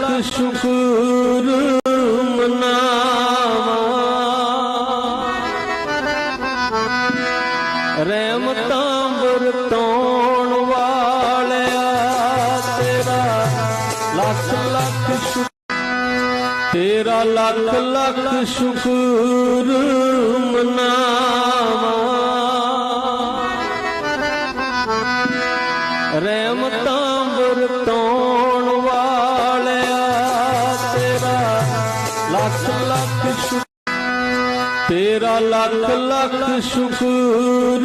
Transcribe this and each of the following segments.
ਲੱਖ ਸ਼ੁਕਰ ਮਨਾਵਾ। ਰਹਿਮਤਾਂ ਵਰਤਾਉਣ ਵਾਲਿਆ ਤੇਰਾ ਲੱਖ ਲੱਖ ਸ਼ੁਕਰ ਤੇਰਾ ਲੱਖ ਲੱਖ ਸ਼ੁਕਰ ਲੱਖ ਲੱਖ ਸ਼ੁਕਰ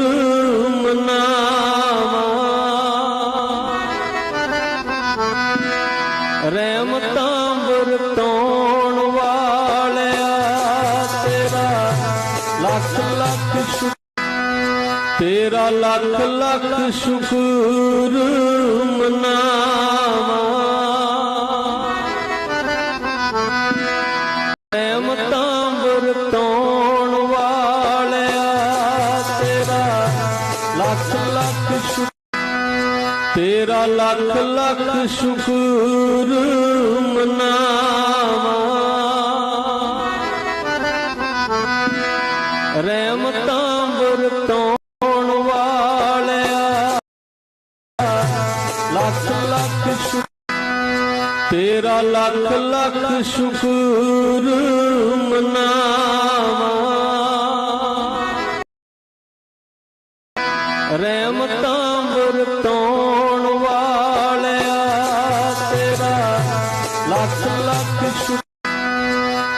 ਮਨਾਵਾ। ਰਹਿਮਤਾਂ ਵਰਤਾਉਣ ਵਾਲਿਆ ਤੇਰਾ ਲੱਖ ਲੱਖ ਤੇਰਾ ਲੱਖ ਲੱਖ ਸ਼ੁਕਰ ਮਨਾਵਾ ਲੱਖ ਲੱਖ ਸ਼ੁਕਰ ਮਨਾਵਾ। ਰਹਿਮਤਾਂ ਵਰਤਾਉਣ ਵਾਲਿਆ ਲੱਖ ਲੱਖ ਸ਼ੁਕਰ ਤੇਰਾ ਲੱਖ ਲੱਖ ਸ਼ੁਕਰ ਮਨਾਵਾ। ਰਹਿਮਤਾਂ ਲੱਖ ਲੱਖ ਸ਼ੁਕਰ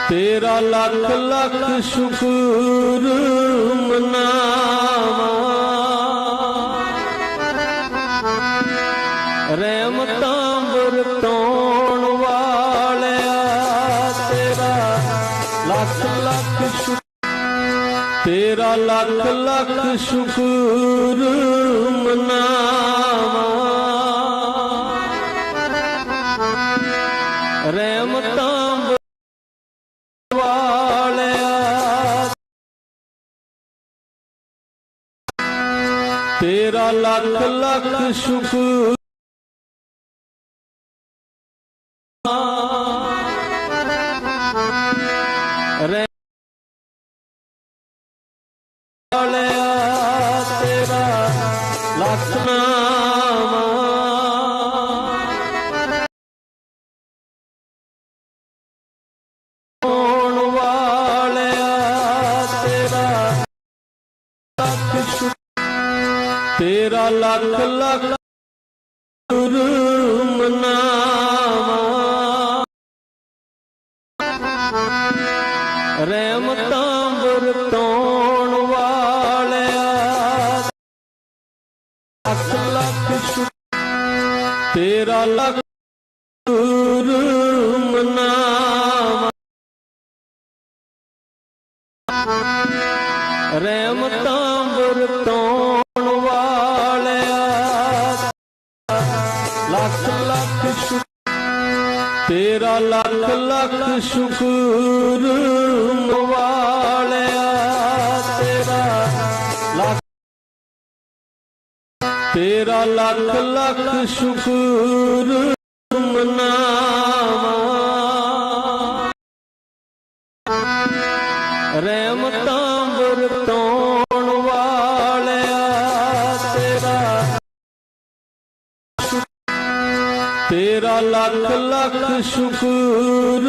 ਤੇਰਾ ਲੱਖ ਲੱਖ ਸ਼ੁਕਰ ਮਨਾਵਾ। ਰਹਿਮਤਾਂ ਵਰਤਾਉਣ ਵਾਲਿਆ ਤੇਰਾ ਲੱਖ ਲੱਖ ਸ਼ੁਕਰ ਤੇਰਾ ਲੱਖ ਲੱਖ ਸ਼ੁਕਰ ਮਨਾਵਾ। ਤੇਰਾ ਲੱਖ ਲੱਖ ਸ਼ੁਕਰ ਤੇਰਾ ਲੱਖ ਲੱਖ ਸ਼ੁਕਰ ਮਨਾਵਾ। ਰਹਿਮਤਾਂ ਵਰਤਾਉਣ ਵਾਲਿਆ ਲੱਖ ਲੱਖ ਤੇਰਾ ਲੱਖ ਲੱਖ ਲੱਖ ਸ਼ੁਕਰ ਤੇਰਾ ਲੱਖ ਲੱਖ ਸ਼ੁਕਰ ਵਾਲਿਆ ਤੇਰਾ ਲੱਖ ਤੇਰਾ ਲੱਖ ਲੱਖ ਸ਼ੁਕਰ ਮਨਾਵਾ। ਰਹਿਮਤਾਂ ਤੇਰਾ ਲੱਖ ਲੱਖ ਸ਼ੁਕਰ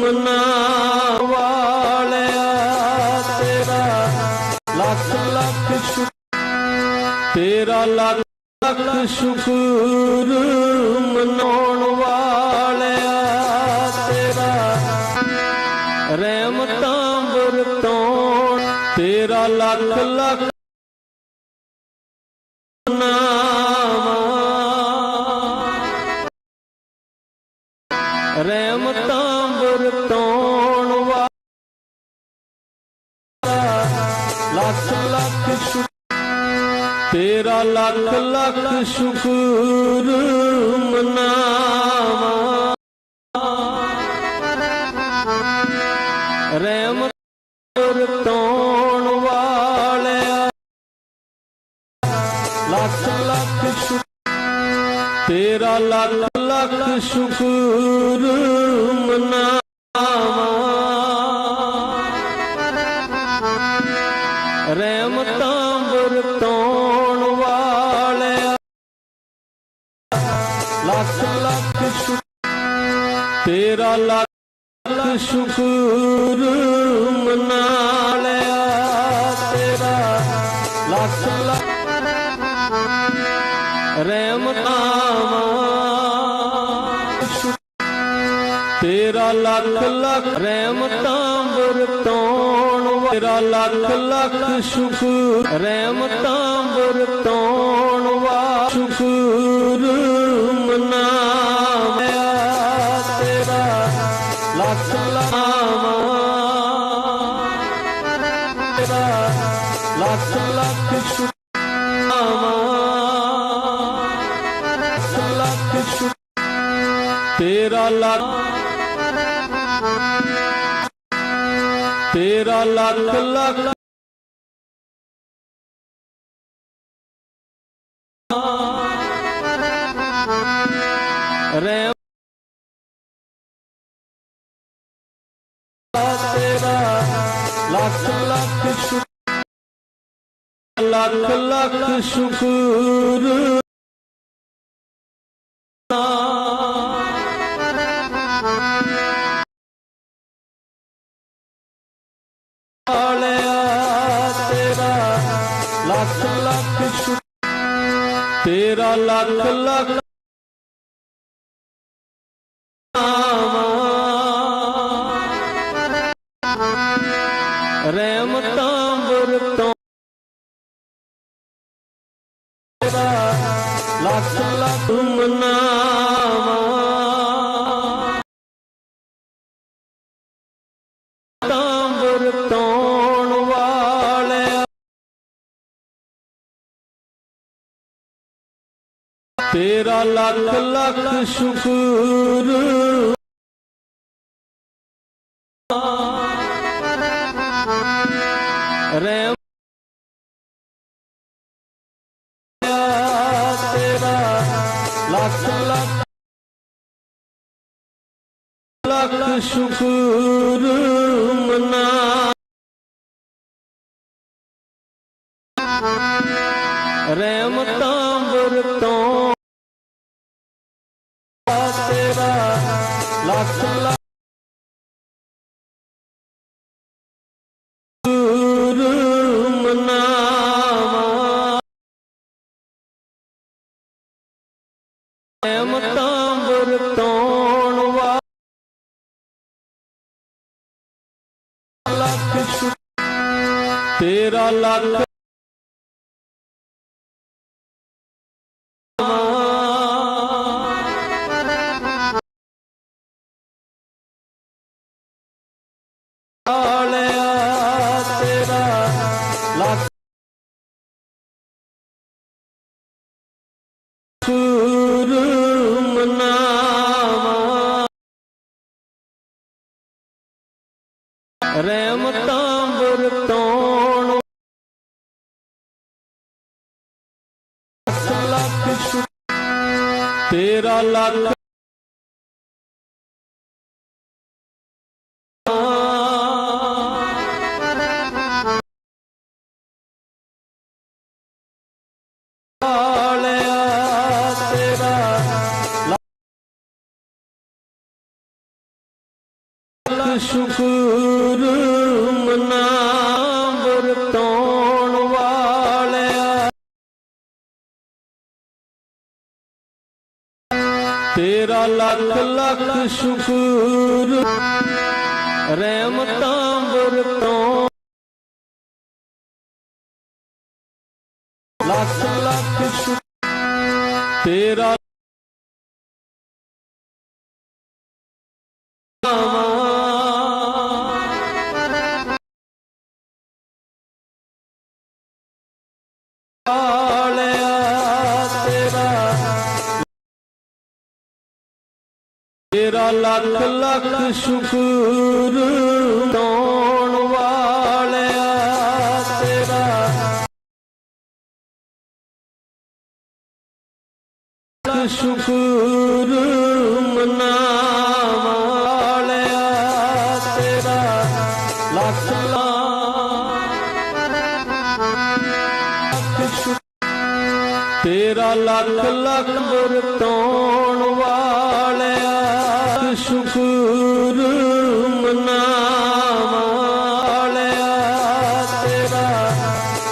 ਮਨਾਵਾ ਵਾਲਿਆ ਤੇਰਾ। ਲੱਖ ਲੱਖ ਸ਼ੁਕਰ ਤੇਰਾ ਲੱਖ ਲੱਖ ਸ਼ੁਕਰ ਮਨਾਉਣ ਵਾਲਿਆ ਤੇਰਾ। ਰਹਿਮਤਾਂ ਵਰਤਾਉਣ ਤੇਰਾ ਲੱਖ ਲੱਖ ਨਾ ਰਹਿਮਤਾਂ ਵਰਤਾਉਣ ਵਾਲਾ ਲੱਖ ਲੱਖ ਸ਼ੁਕਰ ਤੇਰਾ ਲੱਖ ਲੱਖ ਸ਼ੁਕਰ ਮਨਾਵਾ। ਰਹਿਮਤ ਵਰਤਾਉਣ ਵਾਲਿਆ ਲੱਖ ਲੱਖ ਸ਼ੁਕਰ ਤੇਰਾ ਲੱਖ ਲੱਖ ਲੱਖ ਸ਼ੁਕਰ ਮਨਾਵਾ। ਰਹਿਮਤਾਂ ਵਰਤਾਉਣ ਵਾਲਿਆ ਲੱਖ ਲੱਖ ਸ਼ੁਕਰ ਤੇਰਾ ਲੱਖ ਸ਼ੁਕਰ ਤੇਰਾ ਲੱਖ ਲੱਖ ਰਹਿਮਤਾਂ ਵਰਤਾਉਣ ਵਾ- ਤੇਰਾ ਲੱਖ ਲੱਖ ਸ਼ੁਕਰ ਰਹਿਮਤਾਂ ਵਰਤਾਉਣ ਵਾ। ਸ਼ੁਕਰ ਮਨਾਵਿਆ ਤੇਰਾ ਲੱਖ ਲਾਵਾਂ। ਤੇਰਾ ਲੱਖ ਲੱਖ ਲੱਖ ਲੱਖ ਸ਼ੁਕਰ ਤੇਰਾ ਲੱਖ ਤੇਰਾ ਲੱਖ ਲੱਖ ਰਹਿਮ ਤੇਰਾ ਲੱਖ ਲੱਖ ਸ਼ੁਕਰ ਲੱਖ ਲੱਖ ਸ਼ੁਕਰ ਲੱਖ ਲੱਖ ਸ਼ੁਕਰ ਤੇਰਾ ਲੱਖ ਲੱਖ ਨਾਵਾਂ। ਰਹਿਮਤਾਂ ਵਰਤੋਂ ਲੱਖ ਲੱਖ ਤੇਰਾ ਲੱਖ ਲੱਖ ਸ਼ੁਕਰ। ਰਹਿਮ ਤੇਰਾ ਲੱਖ ਲੱਖ ਲੱਖ ਸ਼ੁਕਰ। ਮਨਾ ਲੱਖ ਵਾਲਿਆ ਤੇਰਾ ਲੱਖ ਵਾਲਿਆ ਤੇਰਾ ਲੱਖ ਸ਼ੁਕਰ ਤੇਰਾ ਲੱਖ ਲੱਖ ਸ਼ੁਕਰ। ਰਹਿਮਤਾਂ ਵਰਤਾਉਣ ਲੱਖ ਲੱਖ ਸ਼ੁਕਰ। ਤੇਰਾ ਨਾਵਾਂ। ਤੇਰਾ ਲੱਖ ਲੱਖ ਸ਼ੁਕਰ ਦੋਣ ਵਾਲਿਆ ਤੇਰਾ। ਸ਼ੁਕਰ ਮਨਾ ਵਾਲਿਆ ਤੇਰਾ। ਲੱਖ ਲੱਖ ਤੇਰਾ ਲੱਖ ਲੱਖ ਵਰਤੋਂ ਸ਼ੁਕਰ ਮਨਾਵਾਂ ਤੇਰਾ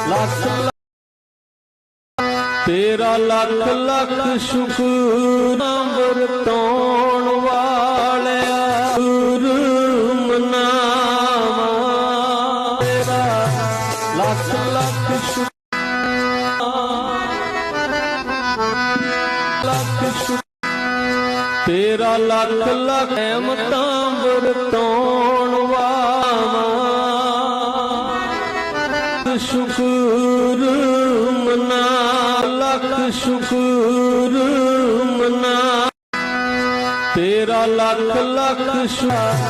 ਲੱਖ ਲੱਖ ਤੇਰਾ ਲੱਖ ਲੱਖ ਸ਼ੁਕਰ ਵਰਤਾਉਣ ਵਾਲਿਆ। ਗੁਰੂ ਮਨਾਵਾਂ ਤੇਰਾ ਲੱਖ ਲੱਖ ਸ਼ੁਕਰ ਲੱਖ ਸ਼ੁਕਰ ਤੇਰਾ ਲੱਖ ਲੱਖ ਮਤਾਂ ਵਰਤਾਉਣ ਵਾਵਾ ਸ਼ੁਕਰ ਮਨਾ, ਲੱਖ ਸ਼ੁਕਰ ਮਨਾ। ਤੇਰਾ ਲੱਖ ਲੱਖ ਸ਼ੁਕਰ